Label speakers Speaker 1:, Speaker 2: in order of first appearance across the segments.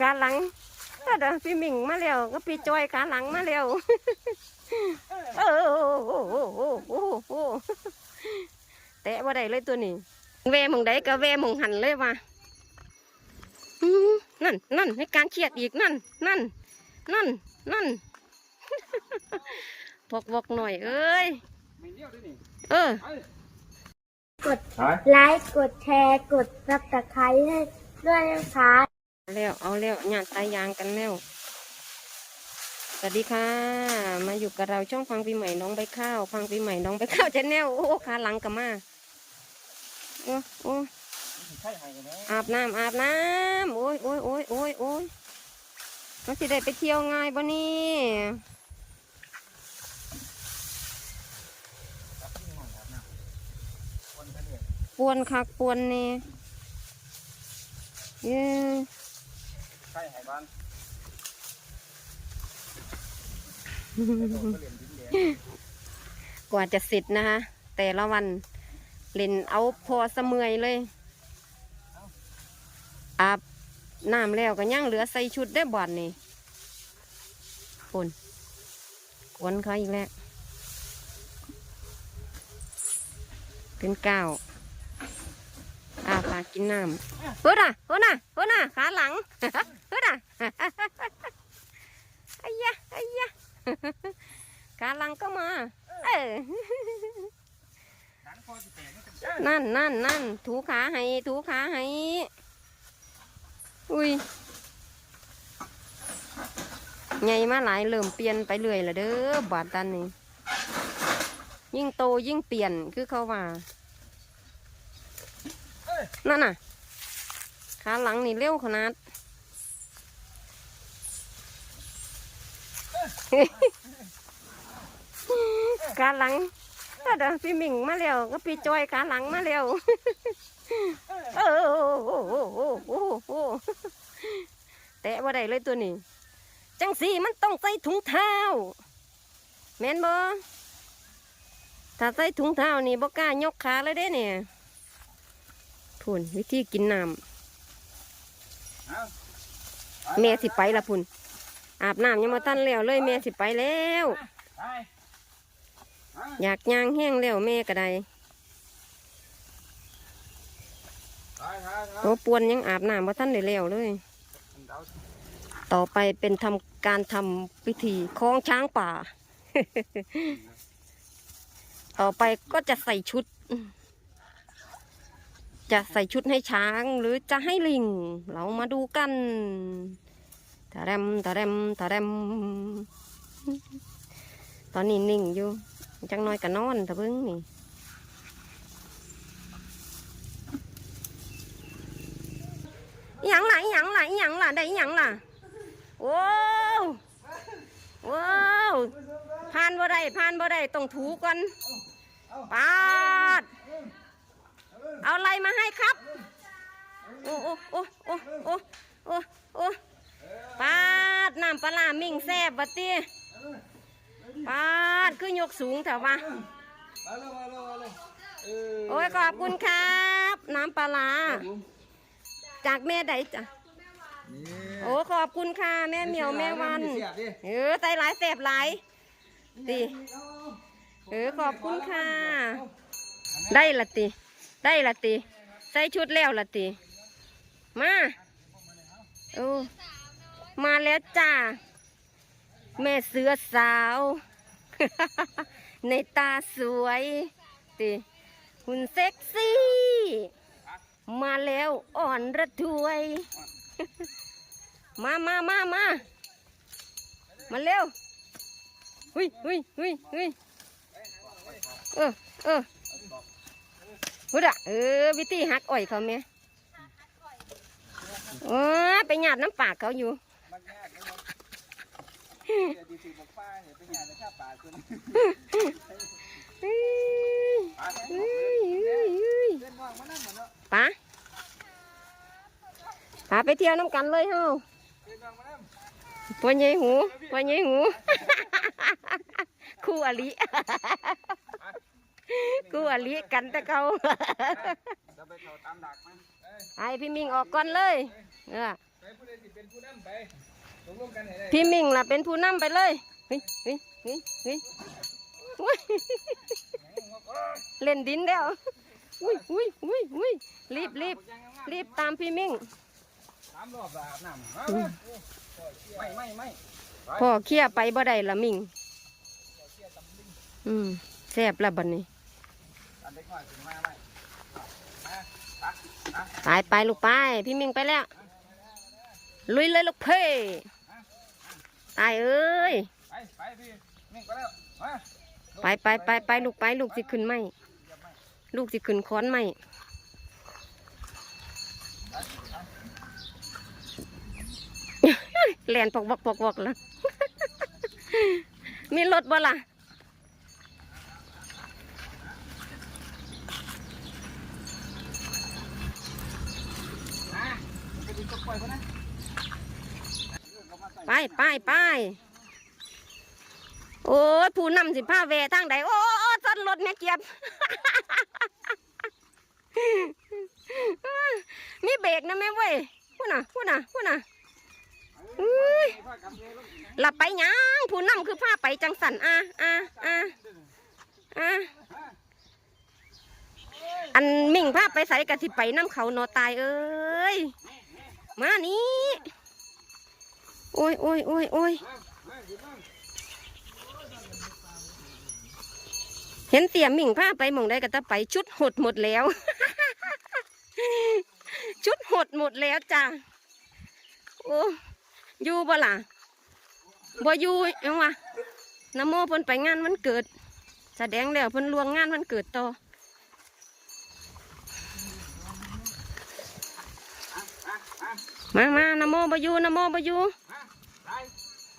Speaker 1: ขาหลังก็เดินพี่หมิงมาแล้วก็พี่จอยขาหลังมาแล้วเออโอ้โหโอ้โหโอ้โหโอ้โหแตะว่าได้เลยตัวนี้แวหมองใดก็แวหมองหันเลยว่ะอื้อนั่นนั่นให้การเครียดอีกนั่น นั่น นั่น นั่นพกวกหน่อยเอ้ย
Speaker 2: ไม่เลี้ยวด้วยนี่
Speaker 1: เออ
Speaker 3: กด
Speaker 2: หาย
Speaker 3: ไลค์กดแชร์กดซับสไครต์ให้ด้วยนะคะ
Speaker 1: แล้วเอาแล้วญาติตายางกันแล้ว สวัสดีค่ะ มาอยู่กับเราช่องฟังปีใหม่น้องใบข้าวฟังปีใหม่น้องใบข้าวชแนลโอ้ขาหลังกับมาโอ้โอ้
Speaker 2: ใช่หายกันนะ
Speaker 1: อาบน้ำอาบน้ำโอ้ยโอ้ยโอ้ยโอ้ยโอ้ยมันสิได้ไปเที่ยวง่ายบ่นี่
Speaker 2: จับที่ห้องครับนะคนกันเนี่ย
Speaker 1: ปวนคักปวนนี่เย้
Speaker 2: ใช่หายบ้านโดนก็เรียนดิ้นเดียว
Speaker 1: กว่าจะเสร็จนะคะ แต่ละวันเล่นเอาพอเสมอยเลยอาบน้ำแล้วก็ยังเหลือใส่ชุดได้บ่อนนี่คนกวนเขาอีกแล้วเป็นเก้าวอาปากกินน้ำเฮ้ยน่ะเฮ้ยน่ะเฮ้ยน่ะขาหลัง เฮ้ยน่ะไอ้ยะไอ้ยะขาหลังก็มา เออ
Speaker 2: หนังคอสิแตกไม่เป็น
Speaker 1: นั่นนั่นนั่นถูขาให้ถูขาให้ อุ้ยใหญ่มาหลายเริ่มเปลี่ยนไปเรื่อยละเด้อบาดตันนี่ยิ่งโตยิ่งเปลี่ยนคือเขาว่านั่นน่ะขาหลังนี่เร็วขนาด ขาหลังก็เดินพี่หมิงมาแล้วก็พี่จอยขาหลังมาแล้วเออโอ้โหโอ้โหโอ้โหแตะว่าได้เลยตัวนี้ จังสีมันต้องใส่ถุงเท้าแม่นบ่ถ้าใส่ถุงเท้านี่บ่กล้ายกขาเลยเด้เนี่ยพุ่นวิธีกินน้ำแม่สิไปละพุ่น อาบน้ำยังมาตั้นแล้วเลยแม่สิไปแล้ว
Speaker 2: ไป
Speaker 1: อยากย่างแห้งแล้วแม่ก็ได้
Speaker 2: ไปไป
Speaker 1: โอ้ปวนยังอาบน้ำว่าท่านได้แล้วเลย ต่อไปเป็นทำการทำพิธีคล้องช้างป่า ต่อไปก็จะใส่ชุด จะใส่ชุดให้ช้างหรือจะให้ลิง เรามาดูกัน ตะเรมตะเรมตะเรมตอนนี้นิ่งอยู่จังน้อยก็นอนตะเบิ้งนี่ยังล่ะยังล่ะยังล่ะได้ยังล่ะโอ้วโอ้วผ่านบ่ได้ผ่านบ่ได้ต้องถูก่อนปาด เอาอะไรมาให้ครับ โอ้โอ้โอ้โอ้โอ้โอ้ ปาดน้ำปลาร้ามิ่งแซ่บบัดตีปาดคือยกสูงเถอะวะ
Speaker 2: มาเลยมาเลยมาเลยเออ
Speaker 1: โอ้ยขอบคุณครับ น้ำปลาร้าจากแม่ใดจ้ะ
Speaker 2: นี่
Speaker 1: โอ้ขอบคุณค่ะ แม่เหมียวแม่วัน
Speaker 2: เสียบดิ
Speaker 1: เออใส่หลายแสบหลายตีเออขอบคุณค่ะ ได้ละตีได้ละตีใส่ชุดแล้วละตีมาโอ้ มาแล้วจ้า แม่เสือสาว ในตาสวยตีหุ่นเซ็กซี่ มาแล้วอ่อนระทวย มามามามามาเร็วหุยหุยหุยหุยเออเออหุดอะเออวิธีหักอ้อยเขาไหมเออไปหยาดน้ำปากเขาอยู่
Speaker 2: ดี๋ยวดีสิบอกป้าเนี่ยเป็นงานในชาป่าคุณ
Speaker 1: เฮ้ย
Speaker 2: ไป
Speaker 1: เฮ้ยเฮ้ยเฮ้ย
Speaker 2: เล่นว่างมานั่า
Speaker 1: ป๋าไปเที่ยวน้ำกันเลยเฮ้า
Speaker 2: เล่นว่างมานั่ง
Speaker 1: ตัวใหญ่หูตัวใหญ่หู คู่อลิคู่อลิกันแต่เขา
Speaker 2: จะเขา
Speaker 1: ไอพี่มิงออกก่อนเลย เออ
Speaker 2: ไปผู้ใดสิเป็นผู้นำไปตกลงกันให้ได้
Speaker 1: พี่มิงล่ะเป็นผู้นำไปเลยเฮ้ยเฮ้ยเฮ้ยเฮ้ยอุ๊ยเล่นดินแล้วอุ้ยอุ้ยอุ้ยอุ้ยรีบรีบรีบตามพี่มิง
Speaker 2: สามรอบละอาบน้ำเอาไม่ไม่ไม่
Speaker 1: พ่อเคี่ยไปบ่ได้ละมิงอืมแซ่บละบัดนี้
Speaker 2: อันเด็กน้อยถึงมาไหมมาตักตัก
Speaker 1: ไปไปลูกไป พี่มิงไปแล้ว ลุยเลยลูกเพ่ ตายเอ้ย
Speaker 2: ไปไปพี่นิ่งไปแล้วมา
Speaker 1: ไปไปไปไปลูกไปลูกสิขึ้นไหมลูกสิขึ้นค้อนไหมแลนปอกบอกปอกบอกแล้ว มีรถบ่ล่ะ
Speaker 2: มาไปดูตัวปล่อยเขานะ
Speaker 1: ไปไปไปโอ้ผู้นำสิผ้าแวทางใดโอ้ยต้นรถแม่ยเกียบ มีเบรกนะแม่เว้ยพูดน่ะพูดน่ะพูดน่ะหลับไปยังผู้นำคือผ้าไปจังสันอะอะอะอะอันมิ่งผ้าไปใส่กะสิไปน้ำเขานอตายเอ้ยมานี่ โอ้ยโอ้ยโอ้ยโอ้ยเห็นเตี่ยมิ่งผ้าไปมองได้ก็จะไปชุดหดหมดแล้ว ชุดหดหมดแล้วจ้ะโอ้อยู่บ่ล่ะบ่อยู่ยังวะนโมเพิ่นไปงานวันเกิดแสดงแล้วเพิ่นลวงงานวันเกิดต่อมามานโมบ่อยู่นโมบ่อยู่
Speaker 2: ไป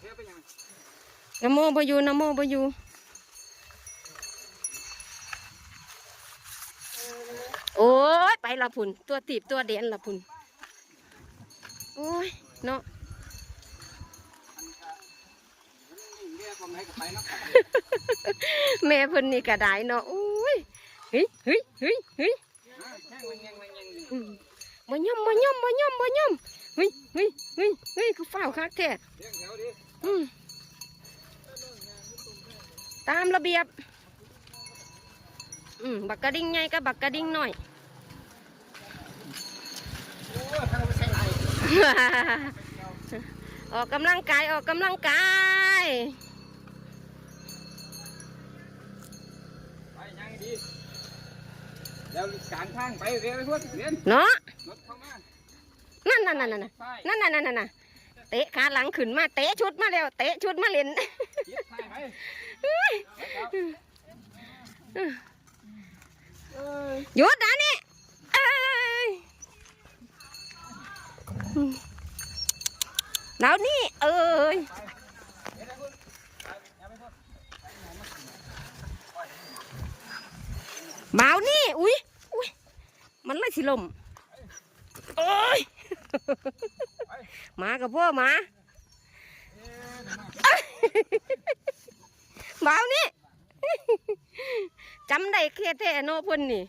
Speaker 2: เดี๋ยวไปยัง
Speaker 1: นโมบอยู่นโมบอยู่โอ้ยไปละพุ่นตัวตีบตัวเดียนละพุ่นโอ้ยเนาะแม่เพิ่นนี่ก็ได้เนาะโอ้ยเฮ้ยเฮ้ยเฮ้ยเฮ้ย
Speaker 2: มันยังมันยัง
Speaker 1: อืมบ่ย่อมบ่ย่อมมบ่ย่อมเฮ้ยเฮ้ยเฮ้ยเฮ้ยคือฝ้าวคักแท้
Speaker 2: เถ
Speaker 1: อืม ตามระเบียบ อืมบักกระดิ่งใหญ่กับบักกระดิ่งน้อย
Speaker 2: โอ้ยทางไปใส่ไหล
Speaker 1: ออกกำลังกายออกกำลังกาย
Speaker 2: ไปยังดีเดี๋ยวกลางทางไปเรียนไปพวกเรียน
Speaker 1: เนาะ
Speaker 2: รถเข้ามา
Speaker 1: นั่นนั่นนั่นนั่น
Speaker 2: ไป
Speaker 1: นั่นนั่นนั่นนั่นเตะขาหลังขึ้นมาเตะชุดมาแล้วเตะชุดมาเล่น
Speaker 2: ยึดไปไปเอ้ย
Speaker 1: หยุดนะนี่เอ้ยแล้วนี่ เอ้ย
Speaker 2: เดี๋ยวนะคุณอย่าไปพูด
Speaker 1: เบานี่ อุ้ยอุ้ยมันเลยสิลมเอ้ยหมากับพ่อหมาเบานี่จำได้แค่แท้โนเพ่นนี่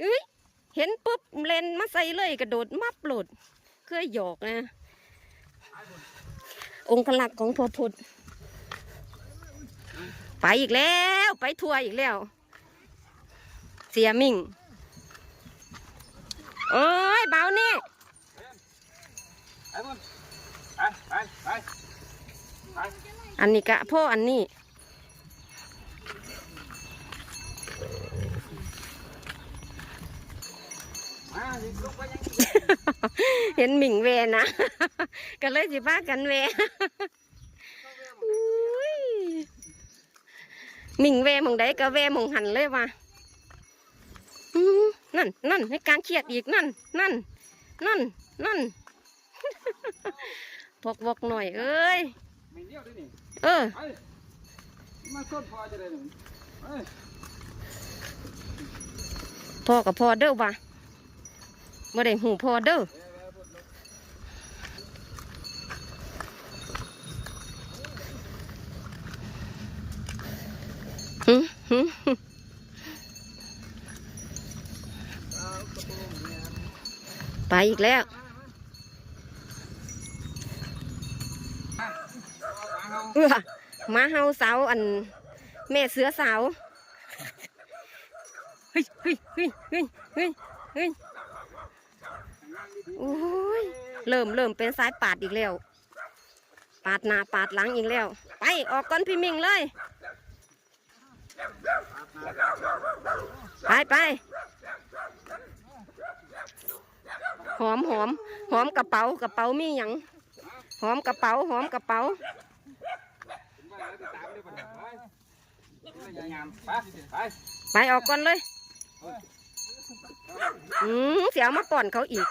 Speaker 1: เอ้ยเห็นปุ๊บเลนมาใส่เลยกระโดดมับหลดเคยหยอกนะ องค์ลักษ์ของพอพุทธไปอีกแล้ว ไปทัวร์อีกแล้ว เสียมิ่งโอ้ยเบานี่อันนี้กะพ่ออันนี้ ห็นหมิงเวนะ ก็เลยสิพากันเวหมิงเวหมองใดก็เวหมองหันเลยว่ะนั่นนั่นให้การเครียดอีกนั่น นั่น นั่น นั่นพกวกหน่อยเอ้ย
Speaker 2: เอ
Speaker 1: อ
Speaker 2: พ่อ
Speaker 1: กับพ่อเด้อว่ะบ่ได้หูพ่อเด้อ ไปอีกแล้วเออมาเฮาเสาอัน แม่เสือสาเฮ้ยเฮ้ยเฮ้ยเฮ้ยเฮ้ยเฮ้ยโอ้ยเริ่มเริ่มเป็นสายปาดอีกแล้ว ปาดหน้าปาดหลังอีกแล้ว ไปออกก่อนพี่มิงเลย ไปไป หอมหอมหอมกระเป๋ากระเป๋ามีหยังหอมกระเป๋าหอมกระเป๋า
Speaker 2: ไป
Speaker 1: ออกก่อนเลยอืมเสียมาป่อนเขาอีก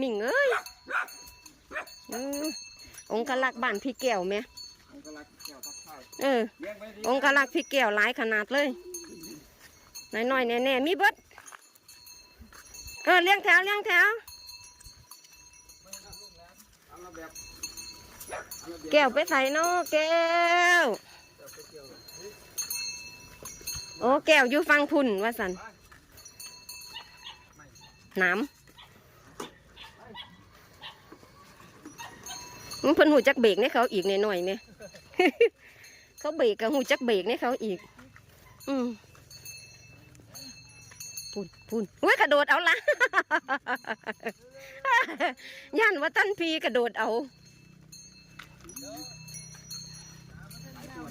Speaker 1: มิ่งเอ้ยเออองค์กลักบ้านพี่แก้วแม่
Speaker 2: ก็รักเอ
Speaker 1: อ
Speaker 2: เลี้ยงไว้ดี
Speaker 1: องค์กลักพี่แก้วหลายขนาดเลยน้อยๆแน่ๆมีเบิดเออเลี้ยงแถวเลี้ยงแถว
Speaker 2: เอาละแบบ
Speaker 1: แก้วไปใส่เนาะแก้ว โอ้แก้วอยู่ฟังพุ่นว่าสันน้ำมันเพิ่นหูจักเบรกในเขาอีกหน่อยเนี่ยเขาเบรกกับหูจักเบรกในเขาอีก อืมพุ่นพุ่นเว้ยกระโดดเอาละย่านว่าตั้นพีกระโดดเอา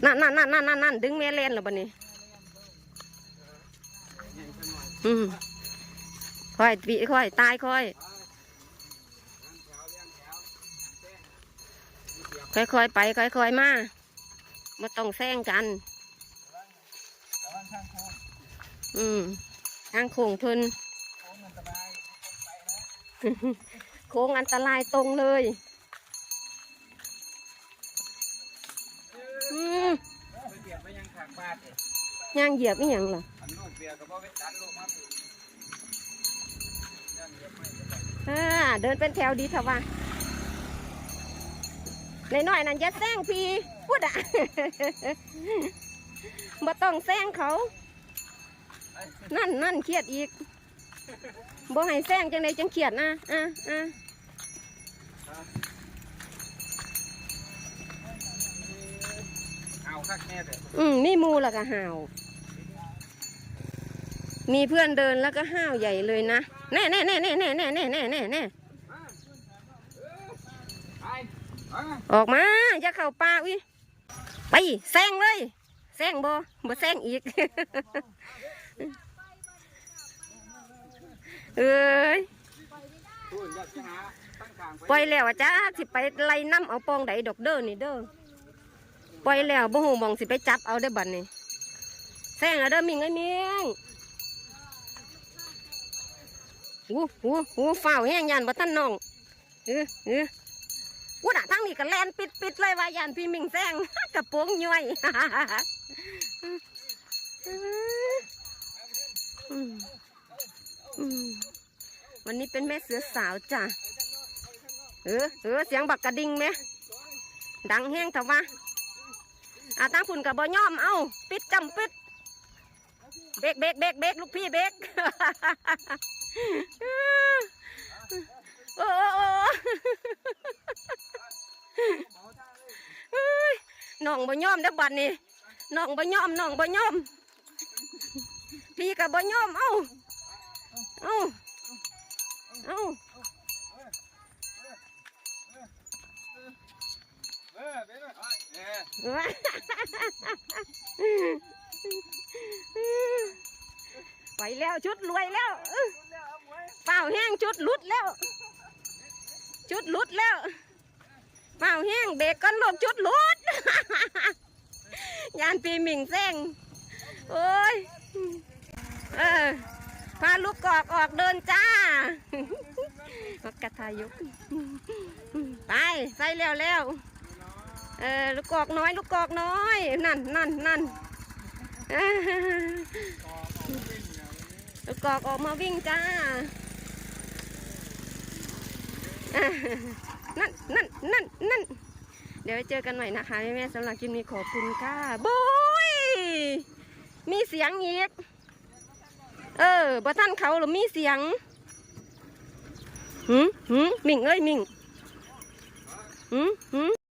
Speaker 1: นั่นนั่นนั่นนั่นนั่นนั่นดึงแม่เล่นแล้วบัดนี้ อืมค่อยปีค่อย ตายค่อย ค่อยค่อยๆไป ค่อยค่อยๆมาไม่ต้องแซงกัน
Speaker 2: ระวังข้างโค้ง
Speaker 1: อืมทางโค้งเพิ่น
Speaker 2: โค้งมันสบายตรงไปนะ
Speaker 1: โค้งอันตรายตรงเลย อืม
Speaker 2: ไปเบียดไปยังขางบ้านเลย
Speaker 1: ย่างเหยียบอีหยังล่
Speaker 2: ยังเบียร์ไม่จะไป
Speaker 1: อ่าเดินเป็นแถวดีเถอะว่าในน้อยนั่นจะแซงพี่พูดอะบ่ต้องแซงเขา นั่นนั่นเครียดอีกบ่ให้แซงจังไดจังเครียดนะอะอะ
Speaker 2: เอา คักแน่เลย
Speaker 1: อืมมีหมูแล้วก็ห่าว มีเพื่อนเดินแล้วก็ห้าวใหญ่เลยนะ แน่แน่แน่แน่แน่แน่แน่แน่แน่แน่
Speaker 2: ไปไป
Speaker 1: ออกมาอย่าเข้าป่าอุ้ยไปแซงเลยแซงบ่บ่แซงอีก เอ้ย
Speaker 2: พูดอยากจะหาตั้งขางไป
Speaker 1: ปล่อยแล้วอะจ้าสิไปไล่น้ำเอาปองใดดอกเด้อนี่เด้อ ปล่อยแล้วบ่ฮู้หมองสิไปจับเอาได้บัดนี้แซงเอาเด้อมิงไอ้มิงอู้หูหูฝ้าแห้งยานบ่ทันน้องเออเออวู้ด่าทั้งนี้ก็แลนปิดปิดเลยว่ายานพี่มิงแซงกระโปรงย่อยวันนี้เป็นแม่เสือสาวจ้ะเออเออเสียงบักกระดิ่งไหมดังแห้งแต่ว่า อาตั้งพุ่นกับบอย่อม เอาปิดจำปิด เบกเบกเบกเบกลูกพี่เบกโอ้โอ้โอ้น้องบ่ย่อมเด้อบัดนี้น้องบ่ย่อมน้องบ่ย่อม พี่กับบ่ย่อม เอาเอาเอา
Speaker 2: เออเลยเออ
Speaker 1: ไปแล้วชุดรวยแล้วเป่าแห้งชุดลุดแล้ว ชุดลุดแล้วเป่าแห้งเบรกก้อนลมชุดลุดยานปีหมิงแซงโอ้ยเออพาลูกกอกออกเดินจ้ามักกะทายุกไปใส่แล้วแล้ว เออลูกกอกน้อย ลูกกอกน้อย นั่นนั่นนั่นลูกกอกออกมาวิ่งจ้านั่นนั่นนั่นนั่นเดี๋ยวเจอกันใหม่นะคะแม่แม่ๆสำหรับคลิปนี้ขอบคุณค่ะบุยมีเสียงอีกเออบ่ท่านเขาหรือมีเสียงหืมหืมมิงเอ้ยมิงหืมหืม